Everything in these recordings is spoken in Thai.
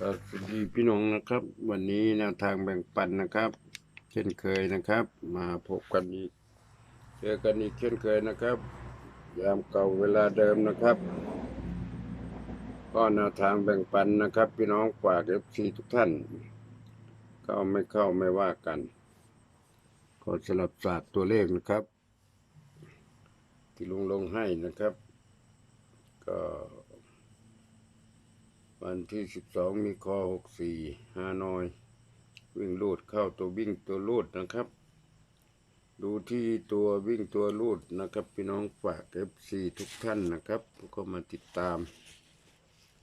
ก็สวัสดีพี่น้องนะครับ วันนี้แนวทางแบ่งปันนะครับ เช่นเคยนะครับ มาพบกันอีกเจอกันอีกเช่นเคยนะครับ ยามเก่าเวลาเดิมนะครับ ก็แนวทางแบ่งปันนะครับ พี่น้องฝากเอฟซีทุกท่าน เข้าไม่เข้าไม่ว่ากันก็สลับศาสตร์ตัวเลขนะครับ ที่ลุงลงให้นะครับ ก็ วันที่สิบสองมีคอหกสี่ฮานอย วิ่งลูดเข้าตัววิ่งตัวลูดนะครับ ดูที่ตัววิ่งตัวลูดนะครับ พี่น้องฝากเอฟซีทุกท่านนะครับก็มาติดตาม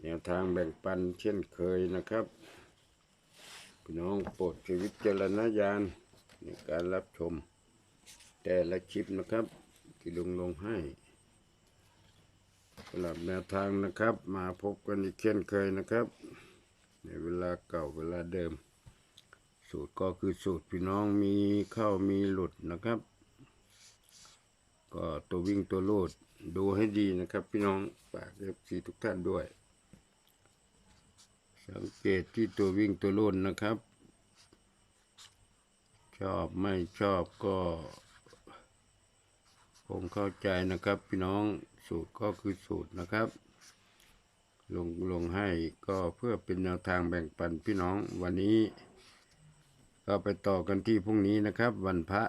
แนวทางแบ่งปันเช่นเคยนะครับ พี่น้องโปรดชีวิตเจรณญาณในการรับชม แต่ละคลิปนะครับ ที่ลงลงให้ สำหรับแนวทางนะครับ มาพบกันอีกเช่นเคยนะครับ ในเวลาเก่าเวลาเดิม สูตรก็คือสูตรพี่น้องมีเข้ามีหลุดนะครับ ก็ตัววิ่งตัวลูดดูให้ดีนะครับพี่น้องฝากเอฟซีทุกท่านด้วย สังเกตที่ตัววิ่งตัวลูดนะครับ ชอบไม่ชอบก็คงเข้าใจนะครับพี่น้อง สูตรก็คือสูตรนะครับ ลงลงให้ก็เพื่อเป็นแนวทางแบ่งปันพี่น้องวันนี้ ก็ไปต่อกันที่พรุ่งนี้นะครับ วันพระ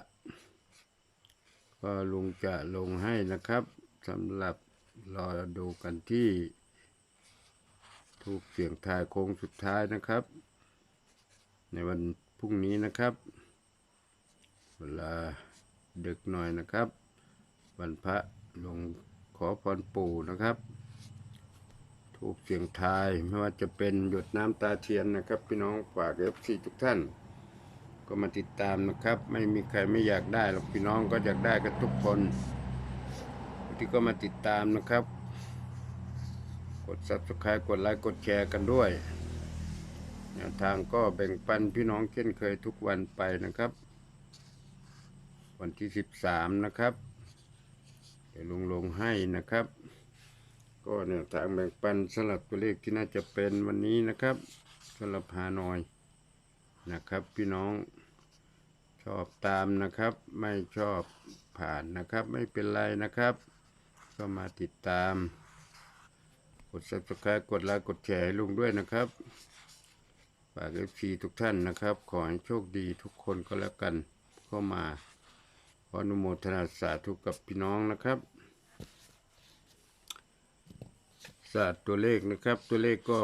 ก็ลุงจะลงให้นะครับสำหรับรอดูกันที่ทูกเสียงทายโค้งสุดท้ายนะครับ ในวันพรุ่งนี้นะครับเวลาดึกหน่อยนะครับ วันพระลง อพรปู่นะครับ ถูกเสียงทายไม่ว่าจะเป็นหยดน้ำตาเทียนนะครับ พี่น้องฝากเอฟซีทุกท่าน ก็มาติดตามนะครับ ไม่มีใครไม่อยากได้หรอกพี่น้องก็อยากได้กันทุกคน ที่ก็มาติดตามนะครับ กด subscribe กดไลค์กดแชร์กันด้วยแนวทางก็แบ่งปันพี่น้องเช่นเคยทุกวันไปนะครับ วันที่สิบสามนะครับ เดี๋ยวลงลงให้นะครับ ก็แนวทางแบ่งปันสลับตัวเลขที่น่าจะเป็นวันนี้นะครับสลับฮานอยนะครับพี่น้องชอบตามนะครับ ไม่ชอบผ่านนะครับ ไม่เป็นไรนะครับ ก็มาติดตาม กด subscribe กดไลค์กดแชร์ให้ลุงด้วยนะครับฝากเอฟซีทุกท่านนะครับ ขอให้โชคดีทุกคนก็แล้วกันเข้ามา ออนุโมทนาสาธุกับพี่น้องนะครับศาสตร์ตัวเลขนะครับ ตัวเลขก็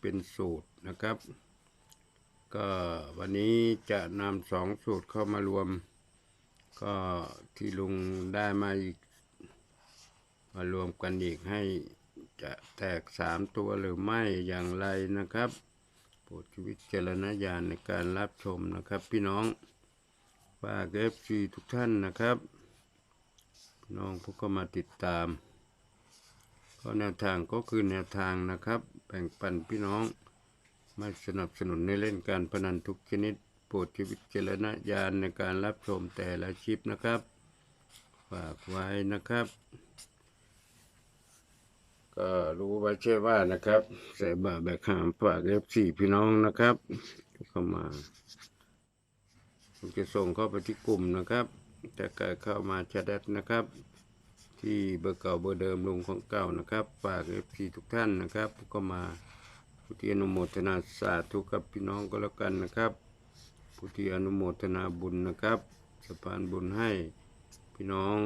เป็นสูตรนะครับ ก็วันนี้จะนำสองสูตรเข้ามารวม ก็ที่ลุงได้มาอีกมารวมกันอีกให้จะแตกสามตัวหรือไม่อย่างไรนะครับโปรดชีวิตเจรณญาณในการรับชมนะครับพี่น้อง ฝากเอฟซีทุกท่านนะครับน้องผู้เข้ามาติดตามก็แนวทางก็คือแนวทางนะครับ แบ่งปันพี่น้องไม่สนับสนุนในเล่นการพนันทุกชนิดโปรดชีวิตเจรณญาณในการรับชมแต่ละชิปนะครับ ฝากไว้นะครับ ก็รู้ไว้เชื่อว่านะครับ ใส่บาแบกหามฝากเอฟซีพี่น้องนะครับ เข้ามา ผมจะส่งเข้าไปที่กลุ่มนะครับแต่การเข้ามาแชทแอดนะครับ ที่เบอร์เก่าเบอร์เดิมลุงของเก่านะครับฝากเอฟซีทุกท่านนะครับก็มาผู้ที่อนุโมทนาสาธุกับพี่น้องก็แล้วกันนะครับผู้ที่อนุโมทนาบุญนะครับสะพานบุญให้พี่น้อง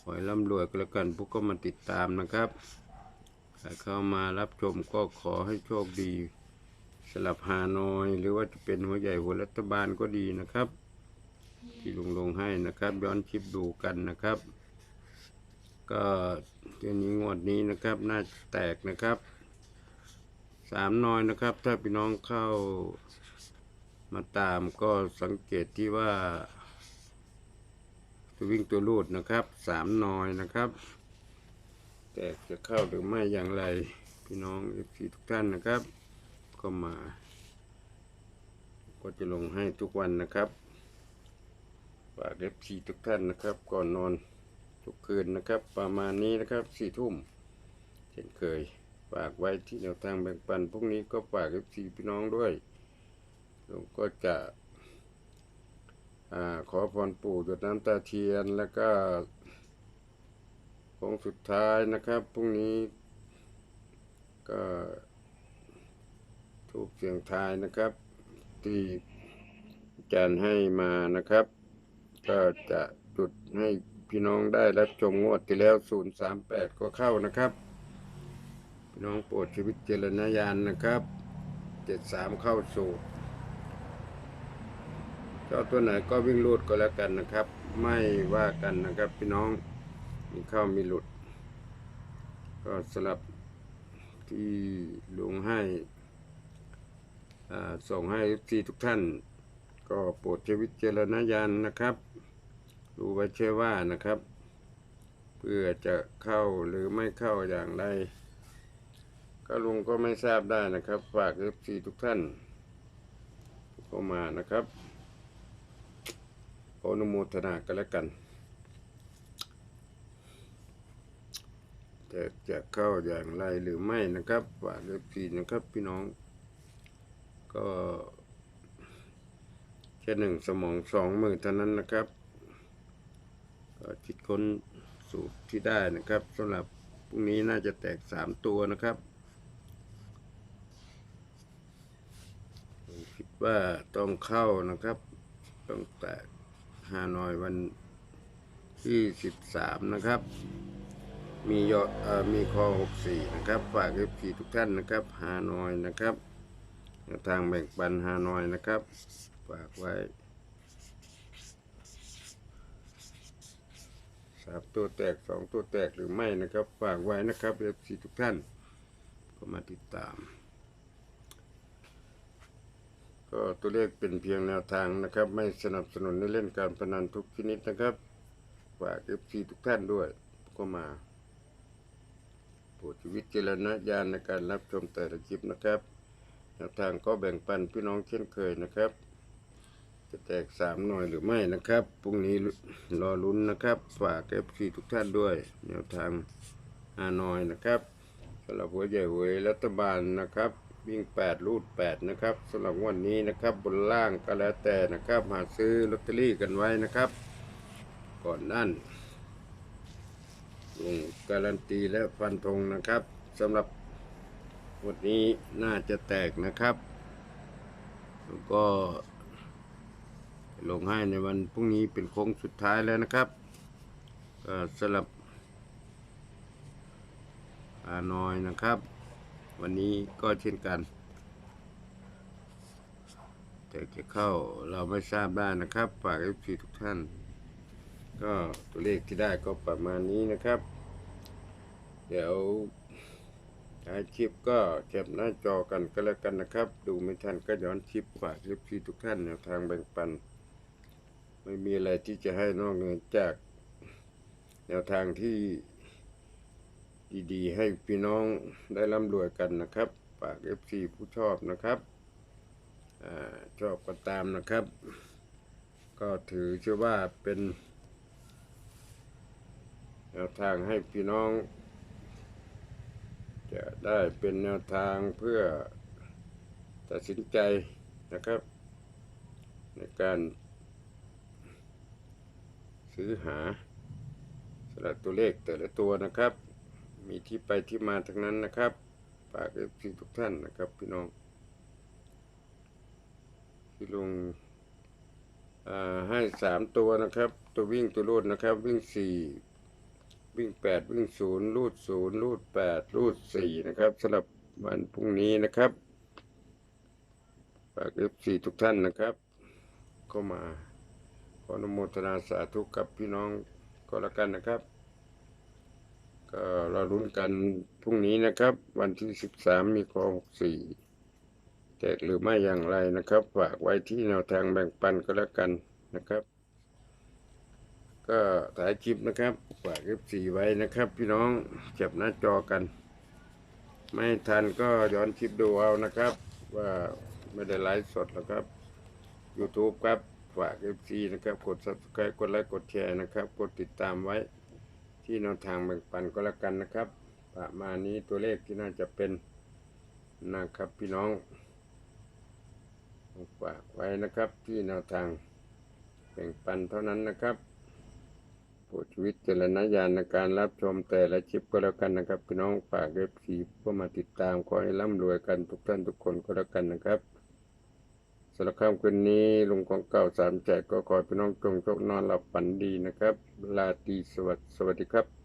ขอให้ร่ำรวยก็แล้วกันพวกก็มาติดตามนะครับใครเข้ามารับชมก็ขอให้โชคดี สลับหานอย หรือว่าจะเป็นหัวใหญ่หัวรัฐบาลก็ดีนะครับ ที่ลงลงให้นะครับ ย้อนคลิปดูกันนะครับ ก็เดือนนี้งวดนี้นะครับน่าแตกนะครับสามน้อยนะครับ ถ้าพี่น้องเข้ามาตามก็สังเกตที่ว่า ตัววิ่งตัวรูดนะครับสามนอยนะครับ แต่จะเข้าหรือไม่อย่างไร พี่น้องเอฟซีทุกท่านนะครับ ก็มา ก็จะลงให้ทุกวันนะครับฝากเอฟซีทุกท่านนะครับ ก่อนนอนทุกคืนนะครับ ประมาณนี้นะครับสี่ทุ่มเช่นเคยฝากไว้ที่แนวทางแบ่งปันพวกนี้ก็ฝากเอฟซีพี่น้องด้วยลุงก็จะอขอพรปู่หยดน้ำตาเทียนแล้วก็ของสุดท้ายนะครับพรุ่งนี้ก็ ทูบเสียงทายนะครับ ที่อาจารย์ให้มานะครับ ก็จะจุดให้พี่น้องได้รับชมงวดที่แล้ว 038 ก็เข้านะครับ พี่น้องโปรดชีวิตเจรณญาณนะครับ 73 เข้าสู่เจ้าตัวไหนก็วิ่งรูดก็แล้วกันนะครับ ไม่ว่ากันนะครับ พี่น้องมีเข้ามีหลุด ก็สลับที่ลุงให้ ส่งให้ทีทุกท่าน ก็โปรดใช้วิจารณญาณนะครับดูไว้เชื่อว่านะครับ เพื่อจะเข้าหรือไม่เข้าอย่างไร ก็ลุงก็ไม่ทราบได้นะครับ ฝากเอฟซีทุกท่านเข้ามานะครับขออนุโมทนากันแล้วกันจะจะเข้าอย่างไรหรือไม่นะครับฝากเอฟซีนะครับพี่น้อง ก็แค่หนึ่งสมองสองมือเท่านั้นนะครับก็คิดค้นสูตรที่ได้นะครับสำหรับพรุ่งนี้น่าจะแตกสามตัวนะครับคิดว่าต้องเข้านะครับ ต้องแตกฮานอยวันที่สิบสามนะครับมียอดมีคอหกสี่นะครับ ฝากเอฟซีทุกท่านนะครับฮานอยนะครับ ทางแบ่งปันฮานอยนะครับ ฝากไว้สามตัวแตกสองตัวแตกหรือไม่นะครับ ฝากไว้นะครับเอฟซีทุกท่านก็มาติดตาม ก็ตัวเลขเป็นเพียงแนวทางนะครับ ไม่สนับสนุนในเล่นการพนันทุกชนิดนะครับ ฝากเอฟซีทุกท่านด้วย ก็มาโปรดวิจารณญาณในการรับชมแต่ละคลิปนะครับ แนวทางก็แบ่งปันพี่น้องเช่นเคยนะครับ จะแตกสามหน่อยหรือไม่นะครับพรุ่งนี้รอลุ้นนะครับ ฝากเอฟซีทุกท่านด้วย แนวทางฮานอยนะครับสำหรับหัวใหญ่หวยรัฐบาลนะครับ วิ่งแปดรูดแปดนะครับสำหรับวันนี้นะครับบนล่างก็แล้วแต่นะครับ หาซื้อลอตเตอรี่กันไว้นะครับ ก่อนนั่นลงการันตีและฟันธงนะครับสำหรับ วันนี้น่าจะแตกนะครับ แล้วก็ลงให้ในวันพรุ่งนี้เป็นโค้งสุดท้ายแล้วนะครับก็สำหรับอานอยนะครับ วันนี้ก็เช่นกัน แต่จะเข้าเราไม่ทราบได้นะครับฝากเอฟซีทุกท่าน ก็ตัวเลขที่ได้ก็ประมาณนี้นะครับ เดี๋ยว คลิปก็เก็บหน้าจอกันก็แล้วกันนะครับ ดูไม่ทันก็ย้อนคลิปฝากคลิปที่ทุกท่านแนวทางแบ่งปัน ไม่มีอะไรที่จะให้นอกเหนือจาก แนวทางที่ดีๆ ให้พี่น้องได้ร่ำรวยกันนะครับฝาก FC ผู้ชอบนะครับอชอบก็ตามนะครับ ก็ถือเชื่อว่าเป็นแนวทางให้พี่น้อง จะได้เป็นแนวทางเพื่อตัดสินใจนะครับ ในการซื้อหาสลับตัวเลขแต่ละตัวนะครับ มีที่ไปที่มาทั้งนั้นนะครับฝากทีทุกท่านนะครับพี่น้องที่ลงให้สามตัวนะครับ ตัววิ่งตัวรูดนะครับ วิ่งสี่ วิ่งแปดวิ่งศูนย์รูดศูนย์รูดแปดรูดสี่นะครับสำหรับวันพรุ่งนี้นะครับฝากเอฟซีทุกท่านนะครับ ก็มาขออนุโมทนาสาธุกับพี่น้องก็แล้วกันนะครับ ก็เรารุ้นกันพรุ่งนี้นะครับ วันที่สิบสามมีคอหกสี่แตกหรือไม่อย่างไรนะครับ ฝากไว้ที่แนวทางแบ่งปันก็แล้วกันนะครับ ก็ถ่ายคลิปนะครับฝาก F4 ไว้นะครับ พี่น้องเก็บหน้าจอกัน ไม่ทันก็ย้อนคลิปดูเอานะครับ ว่าไม่ได้ไลฟ์สดแล้วครับ YouTube ครับฝาก F4 นะครับกด Subscribe กดไลค์กดแชร์นะครับ กดติดตามไว้ ที่แนวทางแบ่งปันก็แล้วกันนะครับ ประมาณนี้ตัวเลขที่น่าจะเป็นนะครับพี่น้องฝากไว้นะครับที่แนวทางแบ่งปันเท่านั้นนะครับ ดชีวิตเจรณญาณในการรับชมแต่ละชิปก็แล้วกันนะครับ พี่น้องฝากเว็บซีเพื่อมาติดตามขอให้ร่ำรวยกันทุกท่านทุกคนก็แล้วกันนะครับสำหรับค่ำคืนนี้ลุงของเก่าสามแจกก็ขอพี่น้องจงโชคนอนหลับฝันดีนะครับลาตีสวัสดีสวัสดีครับ